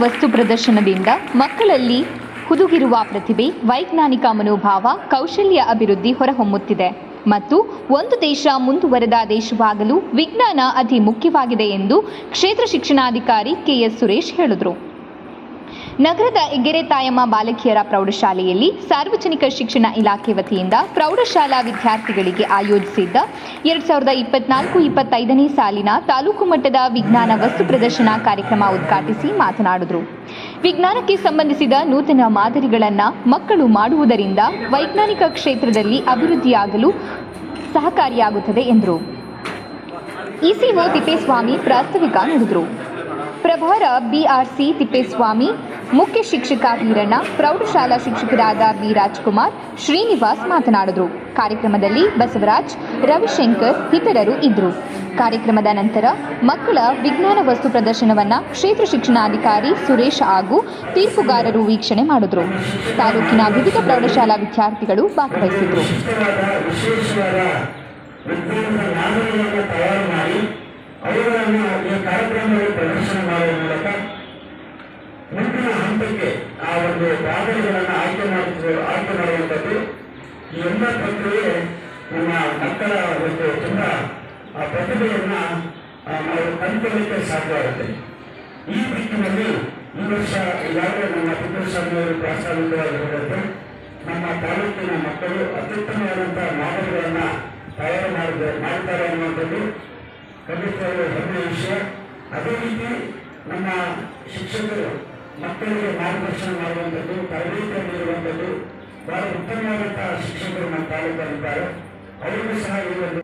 ವಸ್ತು ಪ್ರದರ್ಶನದಿಂದ ಮಕ್ಕಳಲ್ಲಿ ಹುದುಗಿರುವ ಪ್ರತಿಭೆ, ವೈಜ್ಞಾನಿಕ ಮನೋಭಾವ, ಕೌಶಲ್ಯ ಅಭಿವೃದ್ಧಿ ಹೊರಹೊಮ್ಮುತ್ತಿದೆ. ಮತ್ತು ಒಂದು ದೇಶ ಮುಂದುವರೆದ ದೇಶವಾಗಲು ವಿಜ್ಞಾನ ಅತಿ ಮುಖ್ಯವಾಗಿದೆ ಎಂದು ಕ್ಷೇತ್ರ ಶಿಕ್ಷಣಾಧಿಕಾರಿ ಕೆಎಸ್ ಸುರೇಶ್ ಹೇಳಿದರು. ನಗರದ ಎಗ್ಗೆರೆ ತಾಯಮ್ಮ ಬಾಲಕಿಯರ ಪ್ರೌಢಶಾಲೆಯಲ್ಲಿ ಸಾರ್ವಜನಿಕ ಶಿಕ್ಷಣ ಇಲಾಖೆ ವತಿಯಿಂದ ಪ್ರೌಢಶಾಲಾ ವಿದ್ಯಾರ್ಥಿಗಳಿಗೆ ಆಯೋಜಿಸಿದ್ದ ಎರಡ್ ಸಾವಿರದ ಇಪ್ಪತ್ನಾಲ್ಕು ಇಪ್ಪತ್ತೈದನೇ ಸಾಲಿನ ತಾಲೂಕು ಮಟ್ಟದ ವಿಜ್ಞಾನ ವಸ್ತು ಪ್ರದರ್ಶನ ಕಾರ್ಯಕ್ರಮ ಉದ್ಘಾಟಿಸಿ ಮಾತನಾಡಿದರು. ವಿಜ್ಞಾನಕ್ಕೆ ಸಂಬಂಧಿಸಿದ ನೂತನ ಮಾದರಿಗಳನ್ನು ಮಕ್ಕಳು ಮಾಡುವುದರಿಂದ ವೈಜ್ಞಾನಿಕ ಕ್ಷೇತ್ರದಲ್ಲಿ ಅಭಿವೃದ್ಧಿಯಾಗಲು ಸಹಕಾರಿಯಾಗುತ್ತದೆ ಎಂದರು. ಇಸಿಒ ತಿಪ್ಪೇಸ್ವಾಮಿ ಪ್ರಾಸ್ತಾವಿಕ ನುಡಿದರು. ಪ್ರಭಾರ ಬಿಆರ್ಸಿ ತಿಪ್ಪೇಸ್ವಾಮಿ, ಮುಖ್ಯ ಶಿಕ್ಷಕ ವೀರಣ್ಣ, ಪ್ರೌಢಶಾಲಾ ಶಿಕ್ಷಕರಾದ ಬಿ ರಾಜ್ಕುಮಾರ್ ಶ್ರೀನಿವಾಸ್ ಮಾತನಾಡಿದರು. ಕಾರ್ಯಕ್ರಮದಲ್ಲಿ ಬಸವರಾಜ್, ರವಿಶಂಕರ್ ಇತರರು ಇದ್ದರು. ಕಾರ್ಯಕ್ರಮದ ನಂತರ ಮಕ್ಕಳ ವಿಜ್ಞಾನ ವಸ್ತು ಪ್ರದರ್ಶನವನ್ನು ಕ್ಷೇತ್ರ ಶಿಕ್ಷಣಾಧಿಕಾರಿ ಸುರೇಶ್ ಹಾಗೂ ತೀರ್ಪುಗಾರರು ವೀಕ್ಷಣೆ ಮಾಡಿದರು. ತಾಲೂಕಿನ ವಿವಿಧ ಪ್ರೌಢಶಾಲಾ ವಿದ್ಯಾರ್ಥಿಗಳು ಭಾಗವಹಿಸಿದರು ವಿಶೇಷವಾದ ವಿಜ್ಞಾನದ ಮಾದರಿಗಳನ್ನು ತಯಾರು ಮಾಡಿ ಅವುಗಳನ್ನು ಈ ಕಾರ್ಯಕ್ರಮದಲ್ಲಿ ಪ್ರದರ್ಶನ ಮಾಡುವ ಮೂಲಕ ಮುಂದಿನ ಹಂತಕ್ಕೆ ಆ ಒಂದು ಭಾಗಗಳನ್ನು ಆಯ್ಕೆ ಮಾಡುವ ಆಯ್ಕೆ ಮಾಡುವಂಥದ್ದು ಈ ಎಲ್ಲ ಪ್ರಕ್ರಿಯೆ ನಮ್ಮ ಮಕ್ಕಳ ಒಂದು ತುಂಬ, ಆ ಪ್ರತಿಭೆಯನ್ನ ನಾವು ಕಂಡುಕೊಳ್ಳಲಿಕ್ಕೆ ಸಾಧ್ಯವಾಗುತ್ತೆ ಈ ದಿಕ್ಕಿನಲ್ಲಿ ಈ ವರ್ಷ ಈಗಾಗಲೇ ನಮ್ಮ ಪಿತೃಸ್ವಾಮಿಯವರು ಪ್ರಾಸ್ತಾವಿಕವಾಗಿ ಹೇಳಿದಂತೆ ನಮ್ಮ ತಾಲೂಕಿನ ಮಕ್ಕಳು ಅತ್ಯುತ್ತಮವಾದಂತಹ ಮಾದರಿಗಳನ್ನ ತಯಾರು ಮಾಡಿದ್ದಾರೆ ಮಾಡ್ತಾರೆ ಅನ್ನುವಂಥದ್ದು ಖಂಡಿತವಾಗಲೂ ಹೆಮ್ಮೆಯ ವಿಷಯ. ಅದೇ ರೀತಿ ನಮ್ಮ ಶಿಕ್ಷಕರು ಮಕ್ಕಳಿಗೆ ಮಾರ್ಗದರ್ಶನ ಮಾಡುವಂಥದ್ದು, ತರಬೇತಿ ನೀಡುವಂಥದ್ದು, ಬಹಳ ಉತ್ತಮವಾದಂತಹ ಶಿಕ್ಷಕರು ನಮ್ಮ ತಾಲೂಕಲ್ಲಿದ್ದಾರೆ ಅವರಿಗೂ ಸಹ ಈ ಒಂದು